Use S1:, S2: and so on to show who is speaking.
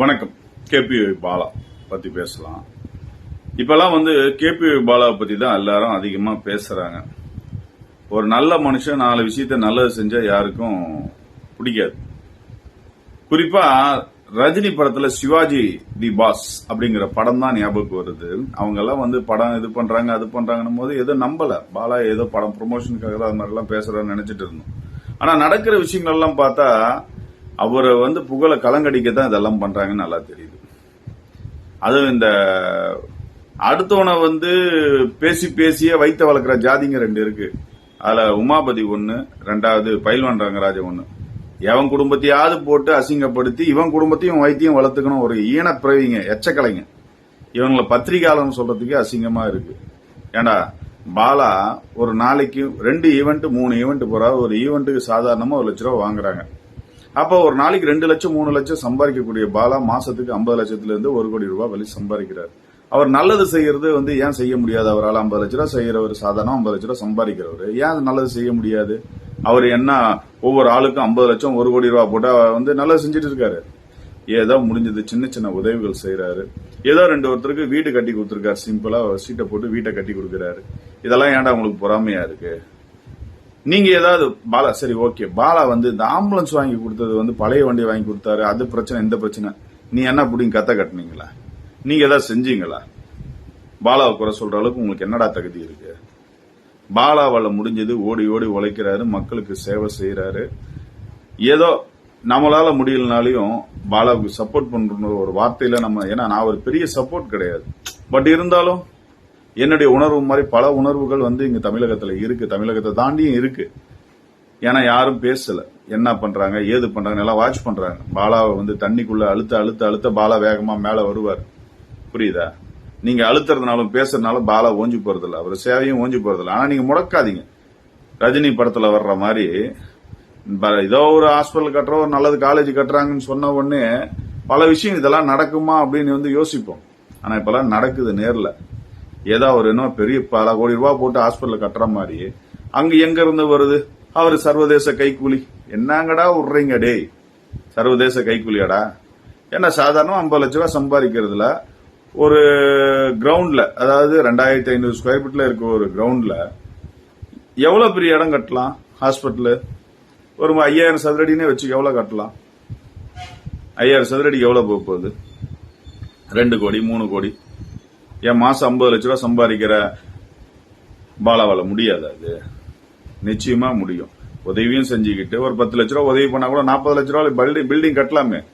S1: வணக்கம். கேபி பாலா பத்தி பேசலாம். இப்பெல்லாம் வந்து கேபி பாலாவை பத்தி தான் எல்லாரும் அதிகமா பேசுறாங்க. ஒரு நல்ல மனுஷன் நாலு விஷயத்த நல்லது செஞ்சா யாருக்கும் பிடிக்காது. குறிப்பா ரஜினி படத்துல சிவாஜி தி பாஸ் அப்படிங்கிற படம் தான் ஞாபகம் வருது. அவங்க எல்லாம் வந்து படம் இது பண்றாங்க அது பண்ணுறாங்கன்னும் போது ஏதோ நம்பல. பாலா ஏதோ படம் ப்ரொமோஷனுக்காக தான் அது மாதிரி எல்லாம் நினச்சிட்டு நினைச்சிட்டு இருந்தோம். ஆனா நடக்கிற விஷயங்கள் எல்லாம் பார்த்தா அவரை வந்து புகழை கலங்கடிக்க தான் இதெல்லாம் பண்றாங்கன்னு நல்லா தெரியுது. அதுவும் இந்த அடுத்தவனை வந்து பேசி பேசியே வைத்த வளர்க்குற ஜாதிங்க ரெண்டு இருக்கு. அதுல உமாபதி ஒண்ணு ரெண்டாவது பயில்வான் ரங்கராஜ ஒண்ணு. எவன் குடும்பத்தையாவது போட்டு அசிங்கப்படுத்தி இவன் குடும்பத்தையும் வைத்தியம் வளர்த்துக்கணும். ஒரு ஈனப்பிறவிங்க எச்சக்கலைங்க. இவங்களை பத்திரிகையாளர்னு சொல்றதுக்கே அசிங்கமா இருக்கு. ஏண்டா பாலா ஒரு நாளைக்கு ரெண்டு ஈவெண்ட் மூணு ஈவெண்ட் போறாரு. ஒரு ஈவெண்ட்டுக்கு சாதாரணமா ஒரு லட்ச ரூபா வாங்குறாங்க. அப்போ ஒரு நாளைக்கு ரெண்டு லட்சம் மூணு லட்சம் சம்பாதிக்கக்கூடிய பாலா மாசத்துக்கு ஐம்பது லட்சத்துல இருந்து ஒரு கோடி ரூபாய் வழி சம்பாதிக்கிறார். அவர் நல்லது செய்யறது வந்து ஏன் செய்ய முடியாது? அவரால் ஐம்பது லட்ச ரூபா செய்யறவர் சாதாரண ஐம்பது லட்ச ரூபா சம்பாதிக்கிறவர். ஏன் நல்லது செய்ய முடியாது? அவர் என்ன ஒவ்வொரு ஆளுக்கும் ஐம்பது லட்சம் ஒரு கோடி ரூபா போட்டு அவர் வந்து நல்லது செஞ்சுட்டு இருக்காரு. ஏதோ முடிஞ்சது சின்ன சின்ன உதவிகள் செய்யறாரு ஏதோ ரெண்டு ஒருத்தருக்கு வீடு கட்டி கொடுத்துருக்காரு. சிம்பிளா சீட்டை போட்டு வீட்டை கட்டி கொடுக்குறாரு. இதெல்லாம் ஏன்டா உங்களுக்கு பொறாமையா இருக்கு? நீங்க ஏதாவது பாலா சரி ஓகே. பாலா வந்து இந்த ஆம்புலன்ஸ் வாங்கி கொடுத்தது வந்து பழைய வண்டி வாங்கி கொடுத்தாரு. அது பிரச்சனை இந்த பிரச்சனை. நீ என்ன புடிங்க கத்த கட்டினீங்களா? நீங்க ஏதாவது செஞ்சீங்களா? பாலாவை குறை சொல்ற அளவுக்கு உங்களுக்கு என்னடா தகுதி இருக்கு? பாலாவால் முடிஞ்சது ஓடி ஓடி உழைக்கிறாரு மக்களுக்கு சேவை செய்யறாரு ஏதோ நம்மளால முடியலனாலையும் பாலாவுக்கு சப்போர்ட் பண்ற ஒரு வார்த்தையில நம்ம ஏன்னா நான் ஒரு பெரிய சப்போர்ட் கிடையாது. பட் இருந்தாலும் என்னுடைய உணர்வு மாதிரி பல உணர்வுகள் வந்து இங்க தமிழகத்துல இருக்கு. தமிழகத்தை தாண்டியும் இருக்கு. ஏன்னா யாரும் பேசல. என்ன பண்றாங்க ஏது பண்றாங்க எல்லாம் வாட்ச் பண்றாங்க. பாலாவை வந்து தண்ணிக்குள்ள அழுத்த அழுத்த அழுத்த பாலா வேகமா மேல வருவார். புரியுதா? நீங்க அழுத்துறதுனாலும் பேசுறதுனாலும் பாலா ஓஞ்சி போறதில்ல. அவர் சேவையும் ஓஞ்சி போறதில்ல. ஆனா நீங்க முடக்காதீங்க. ரஜினி படத்துல வர்ற மாதிரி ப- ஏதோ ஒரு ஹாஸ்பிட்டல் கட்டுறோம் ஒரு நல்லது காலேஜ் கட்டுறாங்கன்னு சொன்ன உடனே பல விஷயம் இதெல்லாம் நடக்குமா அப்படின்னு வந்து யோசிப்போம். ஆனா இப்பெல்லாம் நடக்குது நேர்ல. ஏதோ ஒரு என்ன பெரிய பல கோடி ரூபாய் போட்டு ஹாஸ்பிட்டல் கட்டுற மாதிரி. அங்க எங்க இருந்து வருது? அவர் சர்வதேச கைக்கூலி. என்னங்கடா விடுறீங்க டேய்? சர்வதேச கைக்கூலியாடா? ஏன்னா சாதாரண ஐம்பது லட்ச ரூபாய் சம்பாதிக்கிறதுல ஒரு கிரவுண்ட்ல அதாவது ரெண்டாயிரத்தி ஐநூறு ஸ்கொயர் ஃபீட்ல இருக்க ஒரு கிரவுண்ட்ல எவ்வளவு பெரிய இடம் கட்டலாம் ஹாஸ்பிட்டல் ஒரு ஐயாயிரம் சதுரடினே வச்சு எவ்வளவு கட்டலாம்? ஐயாயிரம் சதுரடிக்கு எவ்வளவு போக போகுது? ரெண்டு கோடி மூணு கோடி. என் மாசம் ஐம்பது லட்ச ரூபா சம்பாதிக்கிற பாலாவால முடியாது அது. நிச்சயமா முடியும். உதவியும் செஞ்சுக்கிட்டு ஒரு பத்து லட்ச ரூபா உதவி பண்ணா கூட நாற்பது லட்ச ரூபா பில்டிங் பில்டிங் கட்டலாமே.